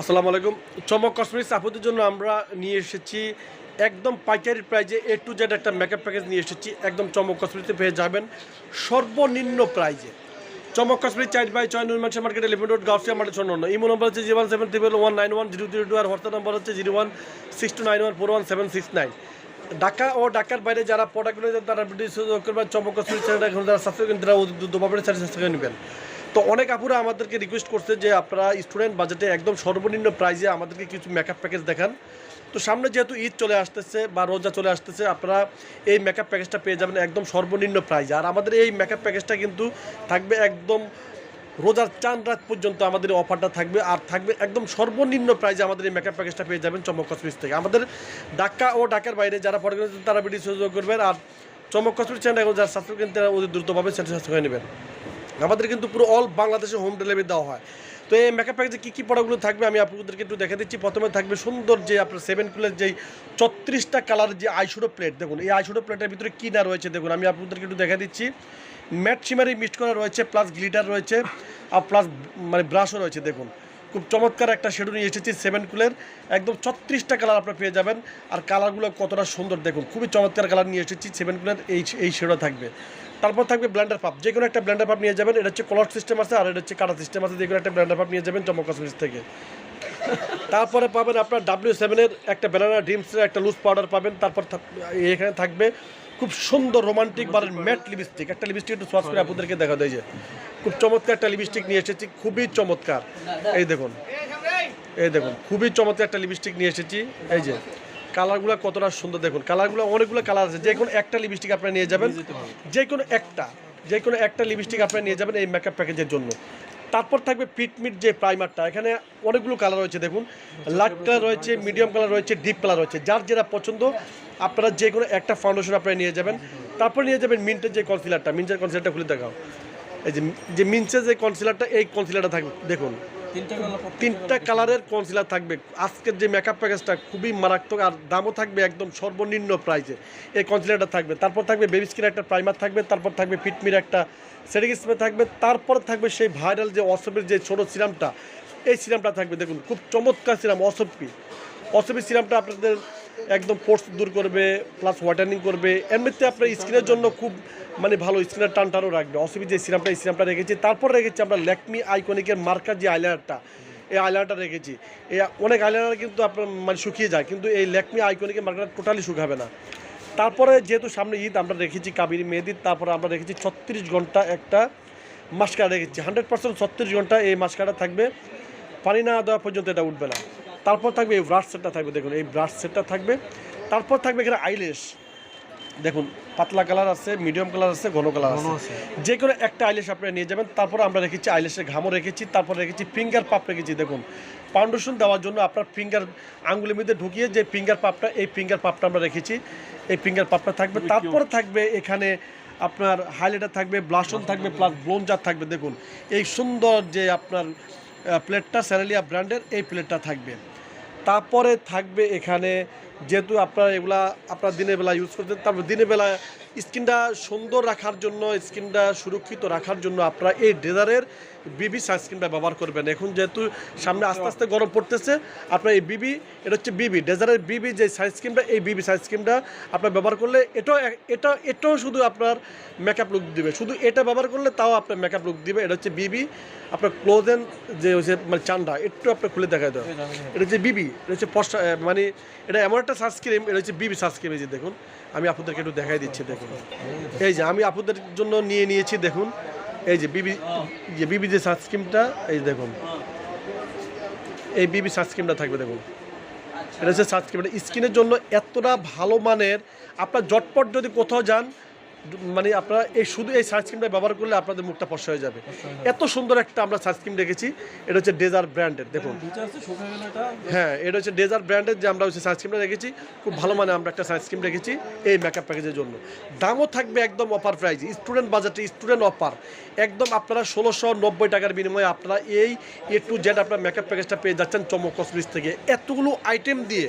আসসালামু আলাইকুম। চমক কসমেটিক্স আপুদের জন্য আমরা নিয়ে এসেছি একদম পাইকারি প্রাইজে এ টু জেড একটা মেকআপ প্যাকেজ নিয়ে এসেছি। একদম চমক কসমেটিক্সে পেয়ে যাবেন। সর্বনিম্ন প্রাইজে। চমক কসমেটিক চাইড বাই চয় নুন market limited road Gausia market শূন্য ইমো নম্বর হচ্ছে zero one seven triple one nine one zero zero two আর হোয়াটসঅ্যাপ নম্বর হচ্ছে zero one six two nine one four one seven six nine. Dhaka ও ঢাকার বাইরে যারা প্রোডাক্টগুলো তারা video করবেন Chomok cosmetic চ্যানেলটা এখন সাবস্ক্রাইব তারা চ্যানেল সাবস্ক্রাইব নেবেন। তো অনেক আপুরা আমাদেরকে রিকোয়েস্ট করছে যে আপনারা স্টুডেন্ট বাজেটে একদম সর্বনিম্ন প্রাইজে আমাদেরকে কিছু মেকআপ প্যাকেজ দেখান। তো সামনে যেহেতু ঈদ চলে আসতেছে বা রোজা চলে আসতেছে, আপনারা এই মেকআপ প্যাকেজটা পেয়ে যাবেন একদম সর্বনিম্ন প্রাইজে আর আমাদের এই মেকআপ প্যাকেজটা কিন্তু থাকবে একদম রোজার চান রাত পর্যন্ত আমাদের অফারটা থাকবে। আর থাকবে একদম সর্বনিম্ন প্রাইজে আমাদের এই মেকআপ প্যাকেজটা পেয়ে যাবেন চমক কসমিক্স থেকে। আমাদের ঢাকা ও ঢাকার বাইরে যারা গেছেন তারা ভিডিও সুযোগ করবেন। আর চমক কসমিক্স চ্যানেল এখন যারা সাবস্ক্রাইব করেন, তারা অতি দ্রুতভাবে সেটা সাবস্ক্রাইব করে নেবেন। আমাদের কিন্তু পুরো অল বাংলাদেশে হোম ডেলিভারি দেওয়া হয়। তো এই মেকআপ প্যাকেজে কী কী প্রোডাক্টগুলো থাকবে আমি আপনাদেরকে একটু দেখে দিচ্ছি। প্রথমে থাকবে সুন্দর যে আপনার সেভেন কুলের যেই ছত্রিশটা কালার যে আইশুডো প্লেট দেখুন, এই আইশুডো প্লেটের ভিতরে কী না রয়েছে দেখুন, আমি আপনাদেরকে একটু দেখে দিচ্ছি। ম্যাট সিমারি মিক্সড করা রয়েছে প্লাস গ্লিটার রয়েছে, আর প্লাস মানে ব্রাশও রয়েছে, দেখুন। খুব চমৎকার একটা শেডু নিয়ে এসেছি সেভেন কুলের একদম ছত্রিশটা কালার আপনারা পেয়ে যাবেন, আর কালারগুলো কতটা সুন্দর, দেখুন, খুবই চমৎকার কালার নিয়ে এসেছি সেভেন কুলের এই এই শেডও থাকবে। তারপর থাকবে ব্ল্যান্ডার পাপ যে কোনো একটা ব্ল্যান্ডার পাপ নিয়ে যাবেন এটা হচ্ছে কলার সিস্টেম আছে আর এটা হচ্ছে কাটা সিস্টেম আছে যে কোনো একটা ব্ল্যান্ডার পাপ নিয়ে যাবেন চমক কসমেটিক্স থেকে। তারপরে পাবেন আপনার ডাব্লিউ সেভেনের একটা ব্যানানা ড্রিমসের একটা লুজ পাউডার পাবেন তারপর এখানে থাকবে খুব সুন্দর রোমান্টিক বা ম্যাট লিপস্টিক একটা লিপস্টিক একটু সোয়াচ করে আপনাদেরকে দেখা দেয় যে খুব চমৎকার একটা লিপস্টিক নিয়ে এসেছি খুবই চমৎকার। এই দেখুন এই দেখুন খুবই চমৎকার একটা লিপস্টিক নিয়ে এসেছি এই যে। কালারগুলো কতটা সুন্দর দেখুন। কালারগুলো অনেকগুলো কালার আছে। যে কোনো একটা লিপস্টিক আপনারা নিয়ে যাবেন। যে কোনো একটা যে কোনো একটা লিপস্টিক আপনারা নিয়ে যাবেন এই মেকআপ প্যাকেজের জন্য। তারপর থাকবে পিটমিট যে প্রাইমারটা এখানে অনেকগুলো কালার রয়েছে দেখুন। লাইট কালার রয়েছে মিডিয়াম কালার রয়েছে ডিপ কালার রয়েছে। যার যেটা পছন্দ আপনারা যে কোনো একটা ফাউন্ডেশন আপনারা নিয়ে যাবেন। তারপর নিয়ে যাবেন মিন্টের যে কনসিলারটা মিন্টের কনসিলারটা খুলে দেখাও। এই যে যে মিন্সের যে কনসিলারটা এই কনসিলারটা থাকবে দেখুন। তিনটা কালারের কনসিলার থাকবে। আজকের যে মেকআপ প্যাকেজটা খুবই মারাত্মক আর দামও থাকবে একদম সর্বনিম্ন প্রাইসে এই কনসিলারটা থাকবে। তারপর থাকবে বেবি স্কিন একটা প্রাইমার থাকবে তারপর থাকবে ফিটমির একটা সেটিং স্প্রে থাকবে তারপর থাকবে সেই ভাইরাল যে অসবের যে ছোটো সিরামটা এই সিরামটা থাকবে। দেখুন খুব চমৎকার সিরাম অসবপি অসবি সিরামটা আপনাদের একদম পোর্স দূর করবে প্লাস হোয়াইটেনিং করবে। এমনিতে আপনার স্কিনের জন্য খুব মানে ভালো স্কিনের টানটারও রাখবে। অসুবি যে সিরামটা সিরামটা রেখেছি। তারপর রেখেছি আমরা ল্যাকমি আইকনিকের মার্কার যে আইলাইনারটা এই আইলাইনারটা রেখেছি। এই অনেক আইলাইনার কিন্তু আপনার মানে শুকিয়ে যায়, কিন্তু এই ল্যাকমি আইকনিকের মার্কারটা টোটালি শুকাবে না। তারপরে যেহেতু সামনে ঈদ, আমরা রেখেছি কাবিরি মেহেদির তারপরে আমরা রেখেছি ছত্রিশ ঘণ্টা একটা মাস্কারা রেখেছি। হান্ড্রেড পার্সেন্ট ছত্রিশ ঘণ্টা এই মাস্কারা থাকবে। পানি না দেওয়া পর্যন্ত এটা উঠবে না। তারপর থাকবে এই ব্রাশ সেটটা থাকবে দেখুন এই ব্রাশ সেটটা থাকবে। তারপর থাকবে এখানে আইলেশ দেখুন পাতলা কালার আছে মিডিয়াম কালার আছে ঘন কালার আছে। যে কোনো একটা আইলেশ আপনারা নিয়ে যাবেন তারপর আমরা রেখেছি আইলেশের ঘামও রেখেছি তারপর রেখেছি ফিঙ্গার পাপ রেখেছি দেখুন। ফাউন্ডেশন দেওয়ার জন্য আপনার ফিঙ্গার আঙ্গুলের মধ্যে ঢুকিয়ে যে ফিঙ্গার পাপটা এই ফিঙ্গার পাপটা আমরা রেখেছি এই ফিঙ্গার পাপটা থাকবে। তারপরে থাকবে এখানে আপনার হাইলাইটার থাকবে ব্লাশন থাকবে প্লাস ব্লোনজার থাকবে দেখুন। এই সুন্দর যে আপনার প্লেটটা স্যারেলিয়া ব্র্যান্ডের এই প্লেটটা থাকবে। তারপরে থাকবে এখানে যেহেতু আপনারা এগুলা আপনার দিনের বেলা ইউজ করতে তারপর দিনের বেলা স্কিনটা সুন্দর রাখার জন্য স্কিনটা সুরক্ষিত রাখার জন্য আপনারা এই ডেজারের বিবি সানস্ক্রিনটা ব্যবহার করবেন। এখন যেহেতু সামনে আস্তে আস্তে গরম পড়তেছে আপনার এই বিবি এটা হচ্ছে বিবি ডেজারের বিবি যে সানস্ক্রিনটা এই বিবি সানস্ক্রিনটা আপনার ব্যবহার করলে এটাও এটা এটাও শুধু আপনার মেকআপ লুক দিবে। শুধু এটা ব্যবহার করলে তাও আপনার মেকআপ লুক দিবে। এটা হচ্ছে বিবি আপনার ক্লোজেন যে হচ্ছে মানে চান্ডা একটু আপনার খুলে দেখা দেয় এটা হচ্ছে বিবি এটা হচ্ছে মানে এটা এমন একটা সানস্ক্রিন এটা হচ্ছে বিবি সানস্ক্রিন এই যে দেখুন, আমি আপনাদেরকে একটু দেখাই দিচ্ছি, দেখুন। এই যে, আমি আপনাদের জন্য নিয়ে নিয়েছি, দেখুন, এই যে বিবি যে বিবি যে সানস্ক্রিনটা এই দেখুন। এই বিবি সানস্ক্রিনটা থাকবে, দেখুন। এটা হচ্ছে সানস্ক্রিন স্কিনের জন্য এতটা ভালো মানের, আপনার জটপট যদি কোথাও যান মানে আপনারা এই শুধু এই সানস্ক্রিনটা ব্যবহার করলে আপনাদের মুখটা ফর্সা হয়ে যাবে। এত সুন্দর একটা আমরা সানস্ক্রিন রেখেছি এটা হচ্ছে ডেজার ব্র্যান্ডের দেখুন। হ্যাঁ এটা হচ্ছে ডেজার ব্র্যান্ডের যে আমরা হচ্ছে সানস্ক্রিনটা রেখেছি খুব ভালো মানে আমরা একটা সানস্ক্রিন রেখেছি এই মেকআপ প্যাকেজের জন্য। দামও থাকবে একদম অফার প্রাইজ স্টুডেন্ট বাজেটে স্টুডেন্ট অফার একদম আপনারা ষোলোশো নব্বই টাকার বিনিময়ে আপনারা এই এ টু জেড আপনার মেকআপ প্যাকেজটা পেয়ে যাচ্ছেন চমক কসমিক্স থেকে। এতগুলো আইটেম দিয়ে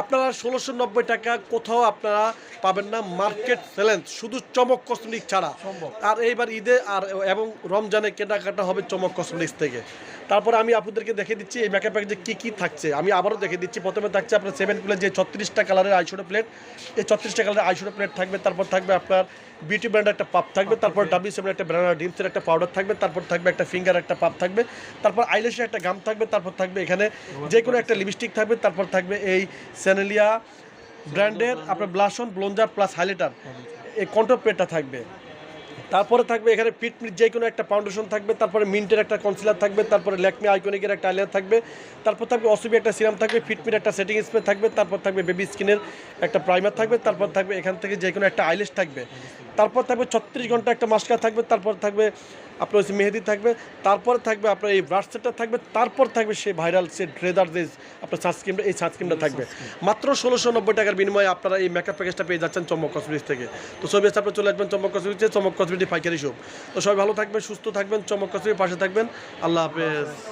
আপনারা ষোলোশো নব্বই টাকা কোথাও আপনারা পাবেন না মার্কেট চ্যালেঞ্জ শুধু চমক কসমেটিক ছাড়া। আর এইবার ঈদে আর এবং রমজানে কেনাকাটা হবে চমক কসমেটিক্স থেকে। তারপরে আমি আপনাদেরকে দেখে দিচ্ছি এই মেকআপ প্যাকেজে কী কী থাকছে। আমি আবারও দেখে দিচ্ছি, প্রথমে থাকছে আপনার সেভেন প্লেট যে ছত্রিশটা কালারের আইশোডো প্লেট এই ছত্রিশটা কালারের আইশোডো প্লেট থাকবে, তারপর থাকবে আপনার বিউটি ব্র্যান্ডের একটা পাপ থাকবে, তারপর ডাব্লিউ সেভেন একটা ব্র্যান্ডের ডিমসের একটা পাউডার থাকবে, তারপর থাকবে একটা ফিঙ্গার একটা পাপ থাকবে, তারপর আইলেশের একটা গাম থাকবে, তারপর থাকবে এখানে যে কোনো একটা লিপস্টিক থাকবে, তারপর থাকবে এই স্যানেলিয়া ব্র্যান্ডের আপনার blush on bronzer plus highlighter এই কন্ট্রোল প্লেটটা থাকবে। তারপরে থাকবে এখানে পিটমিট যে কোনো একটা ফাউন্ডেশন থাকবে, তারপরে মিন্টের একটা কনসিলার থাকবে, তারপরে ল্যাকমি আইকনিকের একটা আইলার থাকবে, তারপর থাকবে অসুবি একটা সিরাম থাকবে ফিটমিট একটা সেটিং স্প্রে থাকবে, তারপর থাকবে বেবি স্কিনের একটা প্রাইমার থাকবে, তারপর থাকবে এখান থেকে যে কোনো একটা আইলেস থাকবে। তারপর থাকবে ছত্রিশ ঘণ্টা একটা মাস্কার থাকবে, তারপর থাকবে আপনার হচ্ছে মেহেদি থাকবে, তারপর থাকবে আপনার এই ব্রাশ সেটটা থাকবে, তারপর থাকবে সেই ভাইরাল সে ড্রেদার যে আপনার সানস্ক্রিনটা এই সানস্ক্রিনটা থাকবে। মাত্র ষোলোশো নব্বই টাকার বিনিময়ে আপনারা এই মেকআপ প্যাকেজটা পেয়ে যাচ্ছেন চমক কসমেটিক্স থেকে। তো সবাই আপনার চলে আসবেন চমক কসমেটিক্সে চমক কসমেটিক পাইকারি শপ তো সবাই ভালো থাকবেন, সুস্থ থাকবেন চমক কসমেটিক পাশে থাকবেন। আল্লাহ হাফেজ।